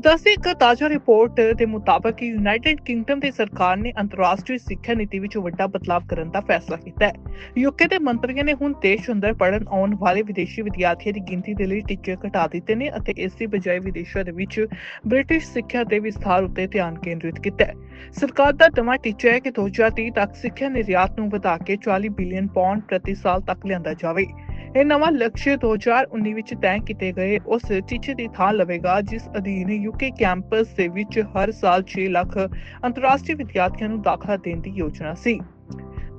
ਦੱਸਦੇ ਇੱਕ ਤਾਜ਼ਾ ਰਿਪੋਰਟ ਦੇ ਮੁਤਾਬਕ ਯੂਨਾਈਟਿਡ ਕਿੰਗਡਮ ਦੀ ਸਰਕਾਰ ਨੇ ਅੰਤਰਰਾਸ਼ਟਰੀ ਸਿੱਖਿਆ ਨੀਤੀ ਵਿੱਚ ਵੱਡਾ ਬਦਲਾਅ ਕਰਨ ਦਾ ਫੈਸਲਾ ਕੀਤਾ ਹੈ। ਯੂਕੇ ਦੇ ਮੰਤਰੀਆਂ ਨੇ ਹੁਣ ਦੇਸ਼ ਅੰਦਰ ਪੜਨ ਆਉਣ ਵਾਲੇ ਵਿਦੇਸ਼ੀ ਵਿਦਿਆਰਥੀਆਂ ਦੀ ਗਿਣਤੀ ਦੇ ਲਈ ਟੀਚੇ ਘਟਾ ਦਿੱਤੇ ਨੇ ਅਤੇ ਇਸ ਦੀ ਬਜਾਏ ਵਿਦੇਸ਼ਾਂ ਦੇ ਵਿੱਚ ਬ੍ਰਿਟਿਸ਼ ਸਿੱਖਿਆ ਦੇ ਵਿਸਥਾਰ ਉੱਤੇ ਧਿਆਨ ਕੇਂਦਰਿਤ ਕੀਤਾ ਹੈ। ਸਰਕਾਰ ਦਾ ਨਵਾਂ ਟੀਚਾ ਹੈ ਕਿ 2030 ਤੱਕ ਸਿੱਖਿਆ ਨਿਰਯਾਤ ਨੂੰ ਵਧਾ ਕੇ 40 ਬਿਲੀਅਨ ਪੌਂਡ ਪ੍ਰਤੀ ਸਾਲ ਤੱਕ ਲਿਆਂਦਾ ਜਾਵੇ। ਇਹ ਨਵਾਂ ਲਕਸ਼ 2019 ਵਿੱਚ ਤੈਅ ਕੀਤੇ ਗਏ। ਉਸ ਟੀਚੇ ਦੀ ਥਾਂ ਲਵੇਗਾ, ਜਿਸ ਅਧੀਨ ਯੂਕੇ ਕੈਂਪਸ ਦੇ ਵਿੱਚ ਹਰ ਸਾਲ 6 ਲੱਖ ਅੰਤਰਰਾਸ਼ਟਰੀ ਵਿਦਿਆਰਥੀਆਂ ਨੂੰ ਦਾਖਲਾ ਦੇਣ ਦੀ ਯੋਜਨਾ ਸੀ।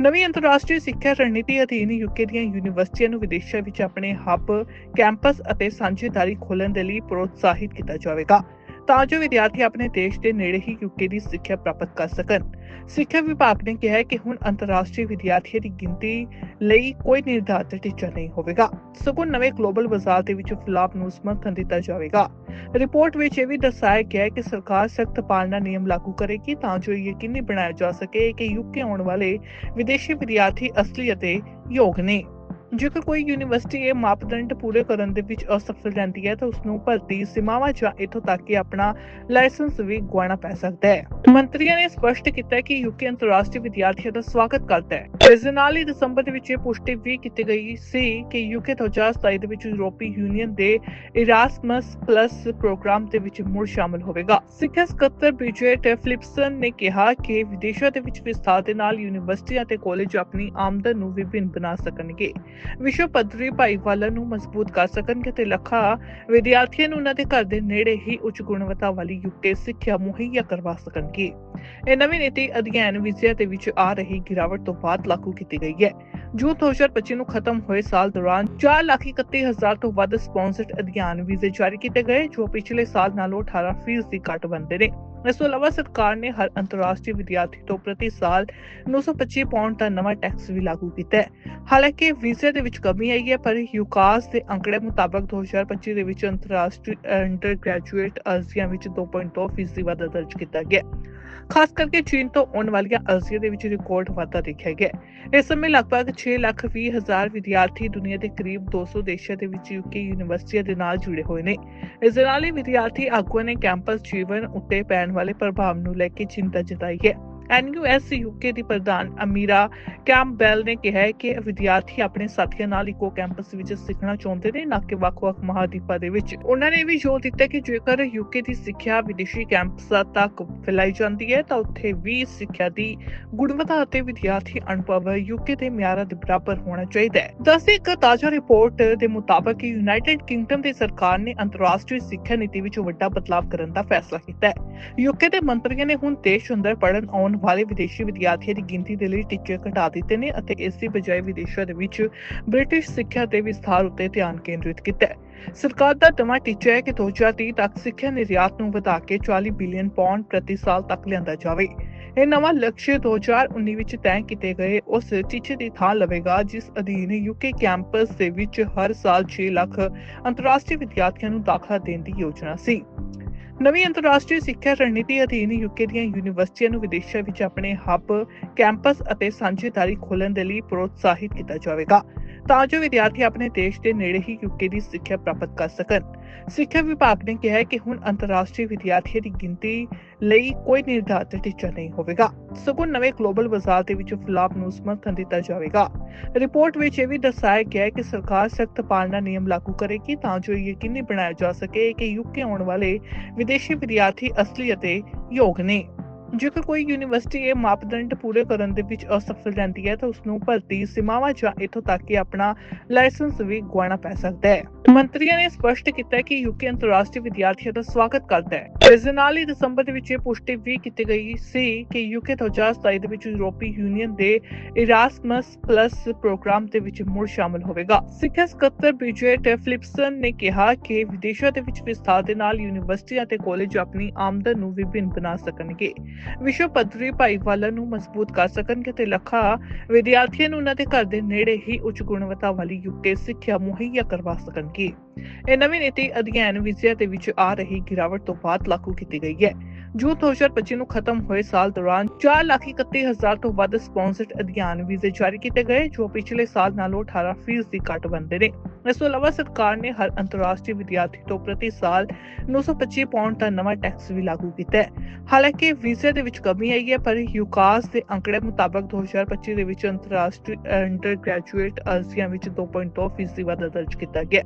ਨਵੀਂ ਅੰਤਰਰਾਸ਼ਟਰੀ ਸਿੱਖਿਆ ਰਣਨੀਤੀ ਅਧੀਨ ਯੂਕੇ ਦੀਆਂ ਯੂਨੀਵਰਸਿਟੀਆਂ ਨੂੰ ਵਿਦੇਸ਼ਾਂ ਵਿੱਚ ਆਪਣੇ ਹੱਬ ਕੈਂਪਸ ਅਤੇ ਸਾਂਝੇਦਾਰੀ ਖੋਲ੍ਹਣ ਦੇ ਲਈ ਪ੍ਰੋਤਸਾਹਿਤ ਕੀਤਾ ਜਾਵੇਗਾ। ਤਾਂ ਜੋ ਵਿਦਿਆਰਥੀ ਆਪਣੇ ਦੇਸ਼ ਦੇ ਨੇੜੇ ਹੀ ਯੂਕੇ ਦੀ ਸਿੱਖਿਆ ਪ੍ਰਾਪਤ ਕਰ ਸਕਣ। ਸਿੱਖਿਆ ਵਿਭਾਗ ਨੇ ਕਿਹਾ ਹੈ ਕਿ ਹੁਣ ਅੰਤਰਰਾਸ਼ਟਰੀ ਵਿਦਿਆਰਥੀਆਂ ਦੀ ਗਿਣਤੀ ਲਈ ਕੋਈ ਨਿਰਧਾਰਤ ਟੀਚਾ ਨਹੀਂ ਹੋਵੇਗਾ। ਸਗੋਂ ਨਵੇਂ ਗਲੋਬਲ ਬਾਜ਼ਾਰ ਦੇ ਵਿੱਚ ਫਲਾਪ ਨੂੰ ਸਮਰਥਨ ਦਿੱਤਾ ਜਾਵੇਗਾ। ਰਿਪੋਰਟ ਵਿੱਚ ਇਹ ਵੀ ਦਰਸਾਇਆ ਗਿਆ ਹੈ ਕਿ ਸਰਕਾਰ ਸਖਤ ਪਾਲਣਾ ਨਿਯਮ ਲਾਗੂ ਕਰੇਗੀ ਤਾਂ ਜੋ ਇਹ ਯਕੀਨੀ ਬਣਾਇਆ ਜਾ ਸਕੇ ਕਿ ਯੂਕੇ ਆਉਣ ਵਾਲੇ ਵਿਦੇਸ਼ੀ ਵਿਦਿਆਰਥੀ ਅਸਲੀ ਅਤੇ ਯੋਗ ਨੇ। ਜੇਕਰ ਕੋਈ ਯੂਨੀਵਰਸਿਟੀ ਇਹ ਮਾਪਦੰਡ ਪੂਰੇ ਕਰਨ ਦੇ ਵਿੱਚ ਅਸਫਲ ਰਹਿੰਦੀ ਹੈ, ਤਾਂ ਉਸ ਨੂੰ ਭਰਤੀ ਸੀਮਾਵਾਂ ਜਾਂ ਇਥੋਂ ਤੱਕ ਕਿ ਆਪਣਾ ਲਾਇਸੈਂਸ ਵੀ ਗਵਾਉਣਾ ਪੈ ਸਕਦਾ ਹੈ। ਮੰਤਰੀਆਂ ਨੇ ਸਪਸ਼ਟ ਕੀਤਾ ਕਿ ਯੂਕੇ ਅੰਤਰਰਾਸ਼ਟਰੀ ਵਿਦਿਆਰਥੀਆਂ ਦਾ ਸਵਾਗਤ ਕਰਦਾ ਹੈ। ਇਸ ਦੇ ਨਾਲ ਹੀ ਦਸੰਬਰ ਦੇ ਵਿੱਚ ਇਹ ਪੁਸ਼ਟੀ ਵੀ ਕੀਤੀ ਗਈ ਸੀ ਕਿ ਯੂਕੇ 2027 ਦੇ ਵਿੱਚ ਯੂਰਪੀ ਯੂਨੀਅਨ ਦੇ ਇਰਾਸਮਸ ਪਲੱਸ ਪ੍ਰੋਗਰਾਮ ਦੇ ਵਿੱਚ ਮੁੜ ਸ਼ਾਮਲ ਹੋਵੇਗਾ। ਸਿੱਖਿਆ ਸਕੱਤਰ ਬ੍ਰਿਜੇਟ ਫਲਿਪਸਨ ਨੇ ਕਿਹਾ ਕਿ ਵਿਦੇਸ਼ਾਂ ਦੇ ਵਿੱਚ ਵਿਸਥਾਰ ਦੇ ਨਾਲ ਯੂਨੀਵਰਸਿਟੀਆਂ ਅਤੇ ਕਾਲਜ ਆਪਣੀ ਆਮਦਨ ਨੂੰ ਵਿਭਿੰਨ ਬਣਾ ਸਕਣਗੇ। ਵਿਸ਼ਵ ਪੱਧਰੀ ਭਾਈਵਾਲਾ ਨੂੰ ਮਜ਼ਬੂਤ ਕਰ ਸਕਣਗੇ ਤੇ ਲੱਖਾਂ ਵਿਦਿਆਰਥੀਆਂ ਨੂੰ ਉਹਨਾਂ ਦੇ ਘਰ ਦੇ ਨੇੜੇ ਹੀ ਉੱਚ ਗੁਣਵੱਤਾ ਵਾਲੀ ਯੂਕੇ ਸਿੱਖਿਆ ਮੁਹੱਈਆ ਕਰਵਾ ਸਕਣਗੇ। ਇਹ ਨਵੀਂ ਨੀਤੀ ਅਧਿਐਨ ਵੀਜ਼ਿਆਂ ਦੇ ਵਿੱਚ ਆ ਰਹੀ ਗਿਰਾਵਟ ਤੋਂ ਬਾਅਦ ਲਾਗੂ ਕੀਤੀ ਗਈ ਹੈ। ਜੂਨ 2025 ਨੂੰ ਖਤਮ ਹੋਏ ਸਾਲ ਦੌਰਾਨ 431000 ਤੋਂ ਵੱਧ ਸਪਾਂਸਰਡ ਅਧਿਐਨ ਵੀਜ਼ੇ ਜਾਰੀ ਕੀਤੇ ਗਏ, ਜੋ ਪਿਛਲੇ ਸਾਲ ਨਾਲੋਂ 18% ਦੀ ਘੱਟ ਬੰਦੇ ਨੇ। ਇਸ ਤੋਂ ਇਲਾਵਾ ਸਰਕਾਰ ਨੇ ਹਰ ਅੰਤਰਰਾਸ਼ਟਰੀ ਵਿਦਿਆਰਥੀ ਤੋਂ ਪ੍ਰਤੀ ਸਾਲ 925 ਪਾਉਂਡ ਦਾ ਨਵਾਂ ਟੈਕਸ ਵੀ ਲਾਗੂ ਕੀਤਾ ਹੈ। ਹਾਲਾਂਕਿ ਵੀਜ਼ੇ ਦੇ ਵਿੱਚ ਕਮੀ ਆਈ ਹੈ, ਪਰ ਯੂਕਾਸ ਦੇ ਅੰਕੜੇ ਮੁਤਾਬਕ 2025 ਦੇ ਵਿੱਚ ਅੰਤਰਰਾਸ਼ਟਰੀ ਅੰਡਰ ਗ੍ਰੈਜੂਏਟ ਅਰਜ਼ੀਆਂ ਵਿੱਚ 2.2% ਵਾਧਾ ਦਰਜ ਕੀਤਾ ਗਿਆ। ਖਾਸ ਕਰਕੇ ਚੀਨ ਤੋਂ ਆਉਣ ਵਾਲੀਆਂ ਅਰਜ਼ੀਆਂ ਦੇ ਵਿੱਚ ਰਿਕਾਰਡ ਵਾਧਾ ਦੇਖਿਆ ਗਿਆ ਇਸ ਸਮੇਂ ਲਗਭਗ 6 ਲੱਖ 20 ਹਜ਼ਾਰ ਵਿਦਿਆਰਥੀ ਦੁਨੀਆ ਦੇ ਕਰੀਬ 200 ਦੇਸ਼ਾਂ ਦੇ ਵਿੱਚ ਯੂਕੇ ਯੂਨੀਵਰਸਿਟੀਆਂ ਦੇ ਨਾਲ ਜੁੜੇ ਹੋਏ ਨੇ। ਇਸ ਦੇ ਨਾਲ ਹੀ ਵਿਦਿਆਰਥੀ ਆਗੂਆਂ ਨੇ ਕੈਂਪਸ ਜੀਵਨ ਉੱਤੇ ਪੈਣ ਵਾਲੇ ਪ੍ਰਭਾਵ ਨੂੰ ਲੈ ਕੇ ਚਿੰਤਾ ਜਤਾਈ ਹੈ। ਐਨਯੂਐਸ ਯੂਕੇ ਦੀ ਪ੍ਰਧਾਨ ਅਮੀਰਾ ਕੈਂਪਬੈਲ ਨੇ ਕਿਹਾ ਕਿ ਵਿਦਿਆਰਥੀ ਆਪਣੇ ਸਾਥੀਆਂ ਨਾਲ ਇੱਕੋ ਕੈਂਪਸ ਵਿੱਚ ਸਿੱਖਣਾ ਚਾਹੁੰਦੇ ਨੇ, ਨਾ ਕਿ ਵੱਖ-ਵੱਖ ਮਹਾਦੀਪਾਂ ਦੇ ਵਿੱਚ। ਉਹਨਾਂ ਨੇ ਵੀ ਜ਼ੋਰ ਦਿੱਤਾ ਕਿ ਜੇਕਰ ਯੂਕੇ ਦੀ ਸਿੱਖਿਆ ਵਿਦੇਸ਼ੀ ਕੈਂਪਸਾਂ ਤੱਕ ਫੈਲਾਈ ਜਾਂਦੀ ਹੈ, ਤਾਂ ਉੱਥੇ ਵੀ ਸਿੱਖਿਆ ਦੀ ਗੁਣਵੱਤਾ ਅਤੇ ਵਿਦਿਆਰਥੀ ਅਨੁਭਵ ਯੂਕੇ ਦੇ ਮਿਆਰਾਂ ਦੇ ਬਰਾਬਰ ਹੋਣਾ ਚਾਹੀਦਾ ਹੈ। ਦੱਸਦੇ ਇੱਕ ਤਾਜ਼ਾ ਰਿਪੋਰਟ ਦੇ ਮੁਤਾਬਕ ਯੂਨਾਈਟਿਡ ਕਿੰਗਡਮ ਦੀ ਸਰਕਾਰ ਨੇ ਅੰਤਰਰਾਸ਼ਟਰੀ ਸਿੱਖਿਆ ਨੀਤੀ ਵਿੱਚ ਵੱਡਾ ਬਦਲਾਅ ਕਰਨ ਦਾ ਫੈਸਲਾ ਕੀਤਾ ਹੈ। ਯੂਕੇ ਦੇ ਮੰਤਰੀਆਂ ਨੇ ਹੁਣ ਦੇਸ਼ ਅੰਦਰ ਪੜਨ ਆਉਣ ਵਾਲੇ ਵਿਦੇਸ਼ੀ ਵਿਦਿਆਰਥੀਆਂ ਦੀ ਗਿਣਤੀ ਦੇ ਲਈ ਟੀਚੇ ਘਟਾ ਦਿੱਤੇ ਨੇ ਅਤੇ ਇਸ ਦੀ ਬਜਾਏ ਵਿਦੇਸ਼ਾਂ ਦੇ ਵਿੱਚ ਬ੍ਰਿਟਿਸ਼ ਸਿੱਖਿਆ ਦੇ ਵਿਸਥਾਰ ਉੱਤੇ ਧਿਆਨ ਕੇਂਦਰਿਤ ਕੀਤਾ ਹੈ। ਸਰਕਾਰ ਦਾ ਨਵਾਂ ਟੀਚਾ ਹੈ ਕਿ 2030 ਤੱਕ ਸਿੱਖਿਆ ਨਿਰਯਾਤ ਨੂੰ ਵਧਾ ਕੇ 40 ਬਿਲੀਅਨ ਪੌਂਡ ਪ੍ਰਤੀ ਸਾਲ ਤੱਕ ਲਿਆਂਦਾ ਜਾਵੇ। ਇਹ ਨਵਾਂ ਲਕਸ਼ 2019 ਵਿੱਚ ਤੈਅ ਕੀਤੇ ਗਏ ਉਸ ਟੀਚੇ ਦੀ ਥਾਂ ਲਵੇਗਾ ਜਿਸ ਅਧੀਨ ਯੂਕੇ ਕੈਂਪਸ ਦੇ ਵਿੱਚ ਹਰ ਸਾਲ 6 ਲੱਖ ਅੰਤਰਰਾਸ਼ਟਰੀ ਵਿਦਿਆਰਥੀਆਂ ਨੂੰ ਦਾਖਲਾ ਦੇਣ ਦੀ ਯੋਜਨਾ ਸੀ। ਨਵੀਂ ਅੰਤਰਰਾਸ਼ਟਰੀ ਸਿੱਖਿਆ ਰਣਨੀਤੀ ਅਧੀਨ ਯੂਕੇ ਦੀਆਂ ਯੂਨੀਵਰਸਿਟੀਆਂ ਨੂੰ ਵਿਦੇਸ਼ਾਂ ਵਿੱਚ ਆਪਣੇ ਹੱਬ, ਕੈਂਪਸ ਅਤੇ ਸਾਂਝੇਦਾਰੀ ਖੋਲ੍ਹਣ ਦੇ ਲਈ ਪ੍ਰੋਤਸਾਹਿਤ ਕੀਤਾ ਜਾਵੇਗਾ। ਤਾਂ ਜੋ ਵਿਦਿਆਰਥੀ ਆਪਣੇ ਦੇਸ਼ ਦੇ ਨੇੜੇ ਹੀ ਯੂਕੇ ਦੀ ਸਿੱਖਿਆ ਪ੍ਰਾਪਤ ਕਰ ਸਕਣ। ਸਿੱਖਿਆ ਵਿਭਾਗ ਨੇ ਕਿਹਾ ਹੈ ਕਿ ਹੁਣ ਅੰਤਰਰਾਸ਼ਟਰੀ ਵਿਦਿਆਰਥੀਆਂ ਦੀ ਗਿਣਤੀ ਲਈ ਕੋਈ ਨਿਰਧਾਰਤ ਟੀਚਾ ਨਹੀਂ ਹੋਵੇਗਾ। ਸਗੋਂ ਨਵੇਂ ਗਲੋਬਲ ਬਾਜ਼ਾਰ ਦੇ ਵਿੱਚ ਫਲਾਪ ਨੂੰ ਸਮਰਥਨ ਦਿੱਤਾ ਜਾਵੇਗਾ। ਰਿਪੋਰਟ ਵਿੱਚ ਇਹ ਵੀ ਦਰਸਾਇਆ ਗਿਆ ਹੈ ਕਿ ਸਰਕਾਰ ਸਖਤ ਪਾਲਣਾ ਨਿਯਮ ਲਾਗੂ ਕਰੇਗੀ ਤਾਂ ਜੋ ਇਹ ਯਕੀਨੀ ਬਣਾਇਆ ਜਾ ਸਕੇ ਕਿ ਯੂਕੇ ਆਉਣ ਵਾਲੇ ਵਿਦੇਸ਼ੀ ਵਿਦਿਆਰਥੀ ਅਸਲੀ ਅਤੇ ਯੋਗ ਨੇ। ਜੇਕਰ ਕੋਈ ਯੂਨੀਵਰਸਿਟੀ ਇਹ ਮਾਪਦੰਡ ਪੂਰੇ ਕਰਨ ਦੇ ਵਿੱਚ ਅਸਫਲ ਰਹਿੰਦੀ ਹੈ, ਤਾਂ ਉਸ ਨੂੰ ਭਰਤੀ ਸੀਮਾਵਾਂ ਜਾਂ ਇਥੋਂ ਤੱਕ ਕਿ ਆਪਣਾ ਲਾਇਸੈਂਸ ਵੀ ਗਵਾਉਣਾ ਪੈ ਸਕਦਾ ਹੈ। ਮੰਤਰੀਆਂ ਨੇ ਸਪਸ਼ਟ ਕੀਤਾ ਕਿ ਯੂਕੇ ਅੰਤਰਰਾਸ਼ਟਰੀ ਵਿਦਿਆਰਥੀਆਂ ਦਾ ਸਵਾਗਤ ਕਰਦਾ ਹੈ। ਇਸ ਦੇ ਨਾਲ ਹੀ ਦਸੰਬਰ ਦੇ ਵਿੱਚ ਇਹ ਪੁਸ਼ਟੀ ਵੀ ਕੀਤੀ ਗਈ ਸੀ ਕਿ ਯੂਕੇ 2027 ਦੇ ਵਿੱਚ ਯੂਰਪੀ ਯੂਨੀਅਨ ਦੇ ਇਰਾਸਮਸ ਪਲੱਸ ਪ੍ਰੋਗਰਾਮ ਦੇ ਵਿੱਚ ਮੁੜ ਸ਼ਾਮਲ ਹੋਵੇਗਾ। ਸਿੱਖਿਆ ਸਕੱਤਰ ਬ੍ਰਿਜੇਟ ਫਲਿਪਸਨ ਨੇ ਕਿਹਾ ਕਿ ਵਿਦੇਸ਼ਾਂ ਦੇ ਵਿੱਚ ਵਿਸਥਾਰ ਦੇ ਨਾਲ ਯੂਨੀਵਰਸਿਟੀਆਂ ਅਤੇ ਕਾਲਜ ਆਪਣੀ ਆਮਦਨ ਨੂੰ ਵਿਭਿੰਨ ਬਣਾ ਸਕਣਗੇ। ਵਿਸ਼ਵ ਪੱਧਰੀ ਭਾਈਵਾਲਾ ਨੂੰ ਮਜ਼ਬੂਤ ਕਰ ਸਕਣਗੇ ਤੇ ਲੱਖਾਂ ਵਿਦਿਆਰਥੀਆਂ ਨੂੰ ਉਹਨਾਂ ਦੇ ਘਰ ਦੇ ਨੇੜੇ ਹੀ ਉੱਚ ਗੁਣਵੱਤਾ ਵਾਲੀ ਯੂਕੇ ਸਿੱਖਿਆ ਮੁਹੱਈਆ ਕਰਵਾ ਸਕਣਗੇ। ਇਹ ਨਵੀਂ ਨੀਤੀ ਅਧਿਐਨ ਵੀਜ਼ਿਆਂ ਦੇ ਵਿੱਚ ਆ ਰਹੀ ਗਿਰਾਵਟ ਤੋਂ ਬਾਅਦ ਲਾਗੂ ਕੀਤੀ ਗਈ ਹੈ। ਜੂਨ 2025 ਨੂੰ ਖਤਮ ਹੋਏ ਸਾਲ ਦੌਰਾਨ 431000 ਤੋਂ ਵੱਧ ਸਪਾਂਸਰਡ ਅਧਿਐਨ ਵੀਜ਼ੇ ਜਾਰੀ ਕੀਤੇ ਗਏ, ਜੋ ਪਿਛਲੇ ਸਾਲ ਨਾਲੋਂ 18% ਦੀ ਘੱਟ ਬੰਦੇ ਨੇ। ਇਸ ਤੋਂ ਇਲਾਵਾ ਸਰਕਾਰ ਨੇ ਹਰ ਅੰਤਰਰਾਸ਼ਟਰੀ ਵਿਦਿਆਰਥੀ ਤੋਂ ਪ੍ਰਤੀ ਸਾਲ 925 ਪਾਉਂਡ ਦਾ ਨਵਾਂ ਟੈਕਸ ਵੀ ਲਾਗੂ ਕੀਤਾ ਹੈ। ਹਾਲਾਂਕਿ ਵੀਜ਼ੇ ਦੇ ਵਿੱਚ ਕਮੀ ਆਈ ਹੈ, ਪਰ ਯੂਕਾਸ ਦੇ ਅੰਕੜੇ ਮੁਤਾਬਕ 2025 ਦੇ ਵਿੱਚ ਅੰਤਰਰਾਸ਼ਟਰੀ ਅੰਡਰ ਗ੍ਰੈਜੂਏਟ ਅਰਜ਼ੀਆਂ ਵਿੱਚ 2.2% ਵਾਧਾ ਦਰਜ ਕੀਤਾ ਗਿਆ।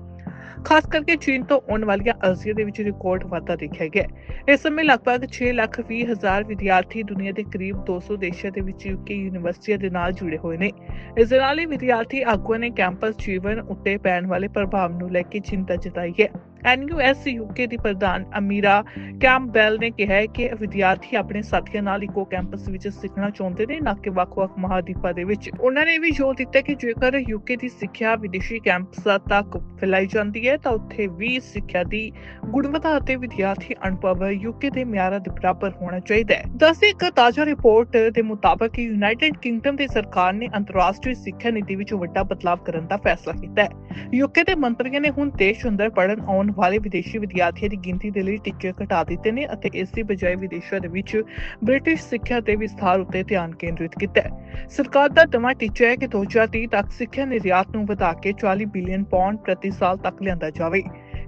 ਖਾਸ ਕਰਕੇ ਚੀਨ ਤੋਂ ਆਉਣ ਵਾਲੀਆਂ ਅਰਜ਼ੀਆਂ ਦੇ ਵਿੱਚ ਰਿਕਾਰਡ ਵਾਧਾ ਦੇਖਿਆ ਗਿਆ ਇਸ ਸਮੇਂ ਲਗਭਗ 6 ਲੱਖ 20 ਹਜ਼ਾਰ ਵਿਦਿਆਰਥੀ ਦੁਨੀਆ ਦੇ ਕਰੀਬ 200 ਦੇਸ਼ਾਂ ਦੇ ਵਿੱਚ ਯੂਕੇ ਯੂਨੀਵਰਸਿਟੀਆਂ ਦੇ ਨਾਲ ਜੁੜੇ ਹੋਏ ਨੇ। ਇਸ ਦੇ ਨਾਲ ਹੀ ਵਿਦਿਆਰਥੀ ਆਗੂਆਂ ਨੇ ਕੈਂਪਸ ਜੀਵਨ ਉੱਤੇ ਪੈਣ ਵਾਲੇ ਪ੍ਰਭਾਵ ਨੂੰ ਲੈ ਕੇ ਚਿੰਤਾ ਜਤਾਈ ਹੈ। ਐਨਯੂਐਸ ਯੂਕੇ ਦੀ ਪ੍ਰਧਾਨ ਅਮੀਰਾ ਕੈਂਪਬੈਲ ਨੇ ਕਿਹਾ ਹੈ ਕਿ ਵਿਦਿਆਰਥੀ ਆਪਣੇ ਸਾਥੀਆਂ ਨਾਲ ਇੱਕੋ ਕੈਂਪਸ ਵਿੱਚ ਸਿੱਖਣਾ ਚਾਹੁੰਦੇ ਨੇ, ਨਾ ਕਿ ਵੱਖ-ਵੱਖ ਮਹਾਦੀਪਾਂ ਦੇ ਵਿੱਚ। ਉਹਨਾਂ ਨੇ ਵੀ ਜ਼ੋਰ ਦਿੱਤਾ ਕਿ ਜੇਕਰ ਯੂਕੇ ਦੀ ਸਿੱਖਿਆ ਵਿਦੇਸ਼ੀ ਕੈਂਪਸਾਂ ਤੱਕ ਫੈਲਾਈ ਜਾਂਦੀ ਹੈ, ਤਾਂ ਉੱਥੇ ਵੀ ਸਿੱਖਿਆ ਦੀ ਗੁਣਵੱਤਾ ਅਤੇ ਵਿਦਿਆਰਥੀ ਅਨੁਭਵ ਯੂਕੇ ਦੇ ਮਿਆਰਾਂ ਦੇ ਬਰਾਬਰ ਹੋਣਾ ਚਾਹੀਦਾ ਹੈ। ਦੱਸੇ ਇੱਕ ਤਾਜ਼ਾ ਰਿਪੋਰਟ ਦੇ ਮੁਤਾਬਕ ਯੂਨਾਈਟਿਡ ਕਿੰਗਡਮ ਦੀ ਸਰਕਾਰ ਨੇ ਅੰਤਰਰਾਸ਼ਟਰੀ ਸਿੱਖਿਆ ਨੀਤੀ ਵਿੱਚ ਵੱਡਾ ਬਦਲਾਅ ਕਰਨ ਦਾ ਫੈਸਲਾ ਕੀਤਾ ਹੈ। ਯੂਕੇ ਦੇ ਮੰਤਰੀਆਂ ਨੇ ਹੁਣ ਦੇਸ਼ ਅੰਦਰ ਪੜਨ ਆਉਣ ਵਾਲੇ ਵਿਦੇਸ਼ੀ ਵਿਦਿਆਰਥੀਆਂ ਦੀ ਗਿਣਤੀ ਦੇ ਲਈ ਟੀਚੇ ਘਟਾ ਦਿੱਤੇ ਨੇ ਅਤੇ ਇਸ ਦੀ ਬਜਾਏ ਵਿਦੇਸ਼ਾਂ ਦੇ ਵਿੱਚ ਬ੍ਰਿਟਿਸ਼ ਸਿੱਖਿਆ ਦੇ ਵਿਸਥਾਰ ਉੱਤੇ ਧਿਆਨ ਕੇਂਦਰਿਤ ਕੀਤਾ ਹੈ। ਸਰਕਾਰ ਦਾ ਨਵਾਂ ਟੀਚਾ ਹੈ ਕਿ 2030 ਤੱਕ ਸਿੱਖਿਆ ਨਿਰਯਾਤ ਨੂੰ ਵਧਾ ਕੇ 40 ਬਿਲੀਅਨ ਪੌਂਡ ਪ੍ਰਤੀ ਸਾਲ ਤੱਕ ਲਿਆਂਦਾ ਜਾਵੇ।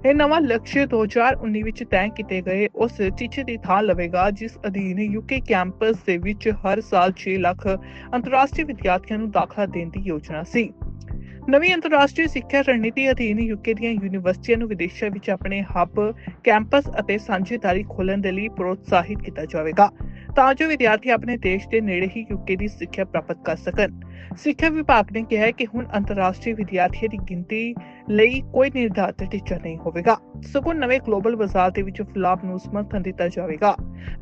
ਇਹ ਨਵਾਂ ਲਕਸ਼ 2019 ਵਿੱਚ ਤੈਅ ਕੀਤੇ ਗਏ ਉਸ ਟੀਚੇ ਦੀ ਥਾਂ ਲਵੇਗਾ, ਜਿਸ ਅਧੀਨ ਯੂਕੇ ਕੈਂਪਸ ਦੇ ਵਿੱਚ ਹਰ ਸਾਲ 6 ਲੱਖ ਅੰਤਰਰਾਸ਼ਟਰੀ ਵਿਦਿਆਰਥੀਆਂ ਨੂੰ ਦਾਖਲਾ ਦੇਣ ਦੀ ਯੋਜਨਾ ਸੀ। ਨਵੀਂ ਅੰਤਰਰਾਸ਼ਟਰੀ ਸਿੱਖਿਆ ਰਣਨੀਤੀ ਅਧੀਨ ਯੂਕੇ ਦੀਆਂ ਯੂਨੀਵਰਸਿਟੀਆਂ ਨੂੰ ਵਿਦੇਸ਼ਾਂ ਵਿੱਚ ਆਪਣੇ ਹੱਬ, ਕੈਂਪਸ ਅਤੇ ਸਾਂਝੇਦਾਰੀ ਖੋਲ੍ਹਣ ਦੇ ਲਈ ਪ੍ਰੋਤਸਾਹਿਤ ਕੀਤਾ ਜਾਵੇਗਾ। ਤਾਂ ਜੋ ਵਿਦਿਆਰਥੀ ਆਪਣੇ ਦੇਸ਼ ਦੇ ਨੇੜੇ ਹੀ ਯੂਕੇ ਦੀ ਸਿੱਖਿਆ ਪ੍ਰਾਪਤ ਕਰ ਸਕਣ। ਸਿੱਖਿਆ ਵਿਭਾਗ ਨੇ ਕਿਹਾ ਹੈ ਕਿ ਹੁਣ ਅੰਤਰਰਾਸ਼ਟਰੀ ਵਿਦਿਆਰਥੀਆਂ ਦੀ ਗਿਣਤੀ ਲਈ ਕੋਈ ਨਿਰਧਾਰਤ ਟੀਚਾ ਨਹੀਂ ਹੋਵੇਗਾ। ਸਗੋਂ ਨਵੇਂ ਗਲੋਬਲ ਬਾਜ਼ਾਰ ਦੇ ਵਿੱਚ ਫਲਾਪ ਨੂੰ ਸਮਰਥਨ ਦਿੱਤਾ ਜਾਵੇਗਾ।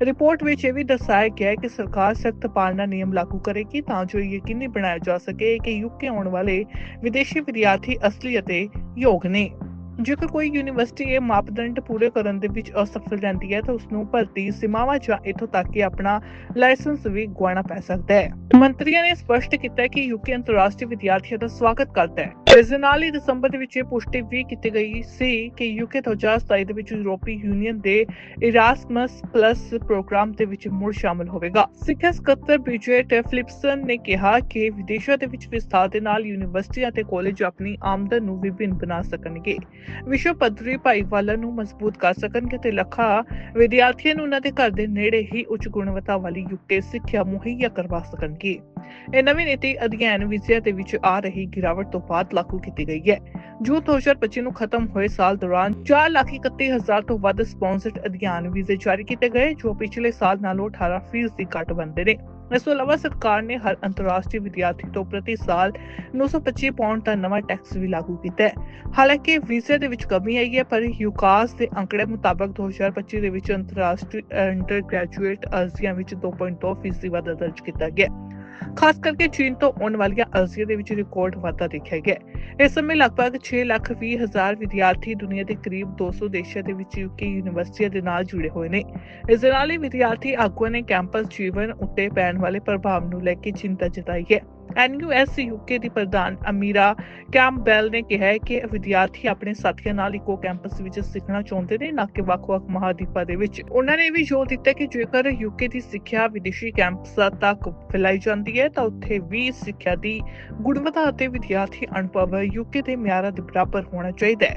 ਰਿਪੋਰਟ ਵਿੱਚ ਇਹ ਵੀ ਦਰਸਾਇਆ ਗਿਆ ਹੈ ਕਿ ਸਰਕਾਰ ਸਖਤ ਪਾਲਣਾ ਨਿਯਮ ਲਾਗੂ ਕਰੇਗੀ ਤਾਂ ਜੋ ਯਕੀਨੀ ਬਣਾਇਆ ਜਾ ਸਕੇ ਕਿ ਯੂਕੇ ਆਉਣ ਵਾਲੇ ਵਿਦੇਸ਼ੀ ਵਿਦਿਆਰਥੀ ਅਸਲੀ ਅਤੇ ਯੋਗ ਨੇ। ਜੇਕਰ ਕੋਈ ਯੂਨੀਵਰਸਿਟੀ ਇਹ ਮਾਪਦੰਡ ਪੂਰੇ ਕਰਨ ਦੇ ਵਿੱਚ ਅਸਫਲ ਰਹਿੰਦੀ ਹੈ, ਤਾਂ ਉਸ ਨੂੰ ਭਰਤੀ ਸੀਮਾਵਾਂ ਜਾਂ ਇਥੋਂ ਤੱਕ ਕਿ ਆਪਣਾ ਲਾਇਸੈਂਸ ਵੀ ਗਵਾਉਣਾ ਪੈ ਸਕਦਾ ਹੈ। ਮੰਤਰੀਆਂ ਨੇ ਸਪਸ਼ਟ ਕੀਤਾ ਕਿ ਯੂਕੇ ਅੰਤਰਰਾਸ਼ਟਰੀ ਵਿਦਿਆਰਥੀਆਂ ਦਾ ਸਵਾਗਤ ਕਰਦਾ ਹੈ। ਇਸ ਦੇ ਨਾਲ ਹੀ ਦਸੰਬਰ ਦੇ ਵਿੱਚ ਇਹ ਪੁਸ਼ਟੀ ਵੀ ਕੀਤੀ ਗਈ ਸੀ ਕਿ ਯੂਕੇ 2027 ਦੇ ਵਿੱਚ ਯੂਰਪੀ ਯੂਨੀਅਨ ਦੇ ਇਰਾਸਮਸ ਪਲੱਸ ਪ੍ਰੋਗਰਾਮ ਦੇ ਵਿੱਚ ਮੁੜ ਸ਼ਾਮਲ ਹੋਵੇਗਾ। ਸਿੱਖਿਆ ਸਕੱਤਰ ਬ੍ਰਿਜੇਟ ਫਲਿਪਸਨ ਨੇ ਕਿਹਾ ਕਿ ਵਿਦੇਸ਼ਾਂ ਦੇ ਵਿੱਚ ਵਿਸਥਾਰ ਦੇ ਨਾਲ ਯੂਨੀਵਰਸਿਟੀਆਂ ਅਤੇ ਕਾਲਜ ਆਪਣੀ ਆਮਦਨ ਨੂੰ ਵਿਭਿੰਨ ਬਣਾ ਸਕਣਗੇ। ਵਿਸ਼ਵ ਪੱਧਰੀ ਭਾਈਵਾਲਾ ਨੂੰ ਮਜ਼ਬੂਤ ਕਰ ਸਕਣਗੇ ਤੇ ਲੱਖਾਂ ਵਿਦਿਆਰਥੀਆਂ ਨੂੰ ਉਹਨਾਂ ਦੇ ਘਰ ਦੇ ਨੇੜੇ ਹੀ ਉੱਚ ਗੁਣਵੱਤਾ ਵਾਲੀ ਯੂਕੇ ਸਿੱਖਿਆ ਮੁਹੱਈਆ ਕਰਵਾ ਸਕਣਗੇ। ਇਹ ਨਵੀਂ ਨੀਤੀ ਅਧਿਐਨ ਵੀਜ਼ਿਆਂ ਦੇ ਵਿੱਚ ਆ ਰਹੀ ਗਿਰਾਵਟ ਤੋਂ ਬਾਅਦ ਲਾਗੂ ਕੀਤੀ ਗਈ ਹੈ। ਜੂਨ 2025 ਨੂੰ ਖਤਮ ਹੋਏ ਸਾਲ ਦੌਰਾਨ 431000 ਤੋਂ ਵੱਧ ਸਪਾਂਸਰਡ ਅਧਿਐਨ ਵੀਜ਼ੇ ਜਾਰੀ ਕੀਤੇ ਗਏ, ਜੋ ਪਿਛਲੇ ਸਾਲ ਨਾਲੋਂ 18% ਦੀ ਘੱਟ ਬੰਦੇ ਨੇ। ਇਸ ਤੋਂ ਇਲਾਵਾ ਸਰਕਾਰ ਨੇ ਹਰ ਅੰਤਰਰਾਸ਼ਟਰੀ ਵਿਦਿਆਰਥੀ ਤੋਂ ਪ੍ਰਤੀ ਸਾਲ 925 ਪਾਉਂਡ ਦਾ ਨਵਾਂ ਟੈਕਸ ਵੀ ਲਾਗੂ ਕੀਤਾ ਹੈ। ਹਾਲਾਂਕਿ ਵੀਜ਼ੇ ਦੇ ਵਿੱਚ ਕਮੀ ਆਈ ਹੈ, ਪਰ ਯੂਕਾਸ ਦੇ ਅੰਕੜੇ ਮੁਤਾਬਕ 2025 ਦੇ ਵਿੱਚ ਅੰਤਰਰਾਸ਼ਟਰੀ ਅੰਡਰ ਗ੍ਰੈਜੂਏਟ ਅਰਜ਼ੀਆਂ ਵਿੱਚ 2.2% ਦੀ ਵਾਧਾ ਦਰਜ ਕੀਤਾ ਗਿਆ ਖਾਸ ਕਰਕੇ ਚੀਨ ਤੋਂ ਆਉਣ ਵਾਲੀਆਂ ਅਰਜ਼ੀਆਂ ਦੇ ਵਿੱਚ ਰਿਕਾਰਡ ਵਾਧਾ ਦੇਖਿਆ ਗਿਆ ਇਸ ਸਮੇਂ ਲਗਭਗ 6 ਲੱਖ 20 ਹਜ਼ਾਰ ਵਿਦਿਆਰਥੀ ਦੁਨੀਆ ਦੇ ਕਰੀਬ 200 ਦੇਸ਼ਾਂ ਦੇ ਵਿੱਚ ਯੂਕੇ ਯੂਨੀਵਰਸਿਟੀਆਂ ਦੇ ਨਾਲ ਜੁੜੇ ਹੋਏ ਨੇ। ਇਸ ਦੇ ਨਾਲ ਹੀ ਵਿਦਿਆਰਥੀ ਆਗੂਆਂ ਨੇ ਕੈਂਪਸ ਜੀਵਨ ਉੱਤੇ ਪੈਣ ਵਾਲੇ ਪ੍ਰਭਾਵ ਨੂੰ ਲੈ ਕੇ ਚਿੰਤਾ ਜਤਾਈ ਹੈ। ਐਨਯੂਐਸ ਯੂਕੇ ਦੀ ਪ੍ਰਧਾਨ ਅਮੀਰਾ ਕੈਂਪਬੈਲ ਨੇ ਕਿਹਾ ਹੈ ਕਿ ਵਿਦਿਆਰਥੀ ਆਪਣੇ ਸਾਥੀਆਂ ਨਾਲ ਇੱਕੋ ਕੈਂਪਸ ਵਿੱਚ ਸਿੱਖਣਾ ਚਾਹੁੰਦੇ ਨੇ, ਨਾ ਕਿ ਵੱਖ-ਵੱਖ ਮਹਾਦੀਪਾਂ ਦੇ ਵਿੱਚ। ਉਹਨਾਂ ਨੇ ਵੀ ਜ਼ੋਰ ਦਿੱਤਾ ਕਿ ਜੇਕਰ ਯੂਕੇ ਦੀ ਸਿੱਖਿਆ ਵਿਦੇਸ਼ੀ ਕੈਂਪਸਾਂ ਤੱਕ ਫੈਲਾਈ ਜਾਂਦੀ ਹੈ, ਤਾਂ ਉੱਥੇ ਵੀ ਸਿੱਖਿਆ ਦੀ ਗੁਣਵੱਤਾ ਅਤੇ ਵਿਦਿਆਰਥੀ ਅਨੁਭਵ ਯੂਕੇ ਦੇ ਮਿਆਰਾਂ ਦੇ ਬਰਾਬਰ ਹੋਣਾ ਚਾਹੀਦਾ ਹੈ।